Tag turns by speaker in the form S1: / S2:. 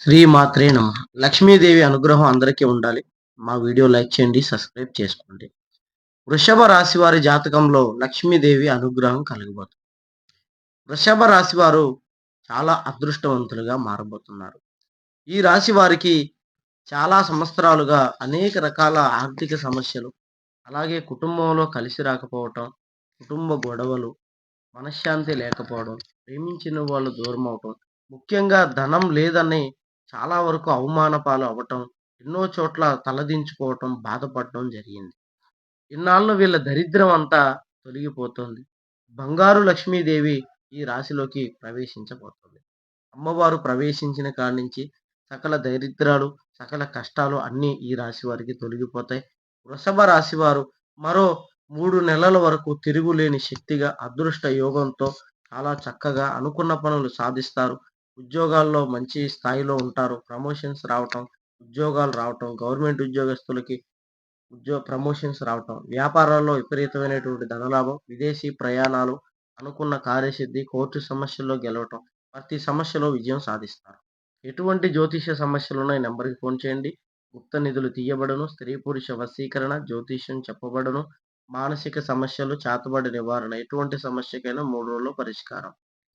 S1: శ్రీ మాత్రే నమ. లక్ష్మీదేవి అనుగ్రహం అందరికీ ఉండాలి. మా వీడియో లైక్ చేయండి సబ్స్క్రైబ్ చేసుకోండి. వృషభ రాశి వారి జాతకంలో లక్ష్మీదేవి అనుగ్రహం కలగబోతుంది. వృషభ రాశి వారు చాలా అదృష్టవంతులుగా మారబోతున్నారు. ఈ రాశి వారికి చాలా సంవత్సరాలుగా అనేక రకాల ఆర్థిక సమస్యలు అలాగే కుటుంబంలో కలిసి రాకపోవటం కుటుంబ గొడవలు మనశ్శాంతి లేకపోవడం ప్రేమించిన వాళ్ళు దూరం అవటం ముఖ్యంగా ధనం లేదని చాలా వరకు అవమాన పాలు అవ్వటం ఎన్నో చోట్ల తలదించుకోవటం బాధపడటం జరిగింది. ఇన్నాళ్ళు వీళ్ళ దరిద్రం అంతా తొలగిపోతుంది. బంగారు లక్ష్మీదేవి ఈ రాశిలోకి ప్రవేశించబోతుంది. అమ్మవారు ప్రవేశించిన కాడి నుంచి సకల దరిద్రాలు సకల కష్టాలు అన్నీ ఈ రాశి వారికి తొలగిపోతాయి. వృషభ రాశి వారు మరో మూడు నెలల వరకు తిరుగులేని శక్తిగా అదృష్ట యోగంతో చాలా చక్కగా అనుకున్న పనులు సాధిస్తారు. ఉద్యోగాల్లో మంచి స్థాయిలో ఉంటారు. ప్రమోషన్స్ రావటం ఉద్యోగాలు రావటం గవర్నమెంట్ ఉద్యోగస్తులకి ఉద్యోగ ప్రమోషన్స్ రావటం వ్యాపారాల్లో విపరీతమైనటువంటి ధనలాభం విదేశీ ప్రయాణాలు అనుకున్న కార్యసిద్ధి కోర్టు సమస్యల్లో గెలవటం ప్రతి సమస్యలో విజయం సాధిస్తారు. ఎటువంటి జ్యోతిష సమస్యలు ఉన్నాయి నెంబర్కి ఫోన్ చేయండి. గుప్త నిధులు తీయబడును స్త్రీ పురుష వశీకరణ జ్యోతిష్యం చెప్పబడును మానసిక సమస్యలు చేతబడి నివారణ ఎటువంటి సమస్యకైనా మూడు రోజుల్లో పరిష్కారం.